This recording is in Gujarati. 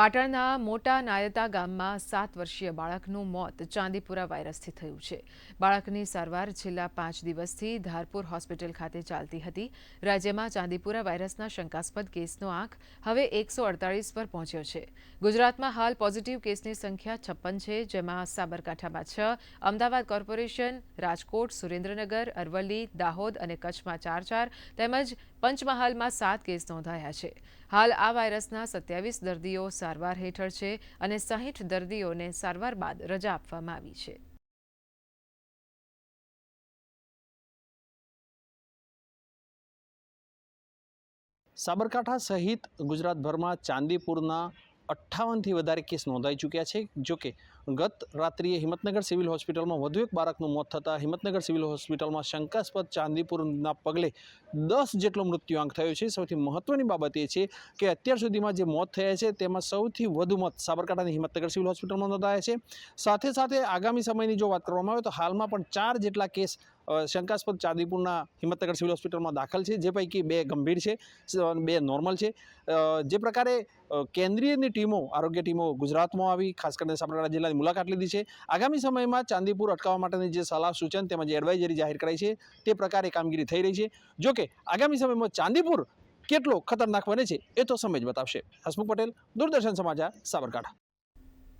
પાટણના મોટા નાયતા ગામમાં સાત વર્ષીય બાળકનું મોત ચાંદીપુરા વાયરસથી થયું છે. બાળકની સારવાર છેલ્લા પાંચ દિવસથી ધારપુર હોસ્પિટલ ખાતે ચાલતી હતી. રાજ્યમાં ચાંદીપુરા વાયરસના શંકાસ્પદ કેસનો આંક હવે એકસો અડતાળીસ પર પહોંચ્યો છે. ગુજરાતમાં હાલ પોઝિટિવ કેસની સંખ્યા છપ્પન છે, જેમાં સાબરકાંઠામાં છ, અમદાવાદ કોર્પોરેશન, રાજકોટ, સુરેન્દ્રનગર, અરવલ્લી, દાહોદ અને કચ્છમાં ચાર ચાર, તેમજ પંચમહાલમાં સાત કેસ નોંધાયા છે. હાલ આ વાયરસના સત્યાવીસ દર્દીઓ સારવાર હેઠળ છે અને સાહીઠ દર્દીઓને સારવાર બાદ રજા આપવામાં આવી છે. સાબરકાંઠા સહિત ગુજરાતભરમાં ચાંદીપુરના અઠ્ઠાવનથી વધારે કેસ નોંધાઈ ચૂક્યા છે. જોકે ગત રાત્રિએ હિંમતનગર સિવિલ હોસ્પિટલમાં વધુ એક બાળકનું મોત થતાં હિંમતનગર સિવિલ હોસ્પિટલમાં શંકાસ્પદ ચાંદીપુરના પગલે દસ જેટલો મૃત્યુઆંક થયો છે. સૌથી મહત્ત્વની બાબત એ છે કે અત્યાર સુધીમાં જે મોત થયા છે તેમાં સૌથી વધુ મોત સાબરકાંઠાની હિંમતનગર સિવિલ હોસ્પિટલમાં નોંધાયા છે. સાથે સાથે આગામી સમયની જો વાત કરવામાં આવે તો હાલમાં પણ ચાર જેટલા કેસ શંકાસ્પદ ચાંદીપુરના હિંમતનગર સિવિલ હોસ્પિટલમાં દાખલ છે. જે પૈકી બે ગંભીર છે બે નોર્મલ છે. જે પ્રકારે કેન્દ્રીયની ટીમો, આરોગ્ય ટીમો ગુજરાતમાં આવી, ખાસ કરીને સાબરકાંઠા જિલ્લાની મુલાકાત લીધી છે. આગામી સમયમાં ચાંદીપુર અટકાવવા માટેની જે સલાહ સૂચન તેમજ એડવાઇઝરી જાહેર કરાઈ છે, તે પ્રકારે કામગીરી થઈ રહી છે. જોકે આગામી સમયમાં ચાંદીપુર કેટલો ખતરનાક બને છે, એ તો સમય જ બતાવશે. હસમુખ પટેલ, દૂરદર્શન સમાચાર, સાબરકાંઠા.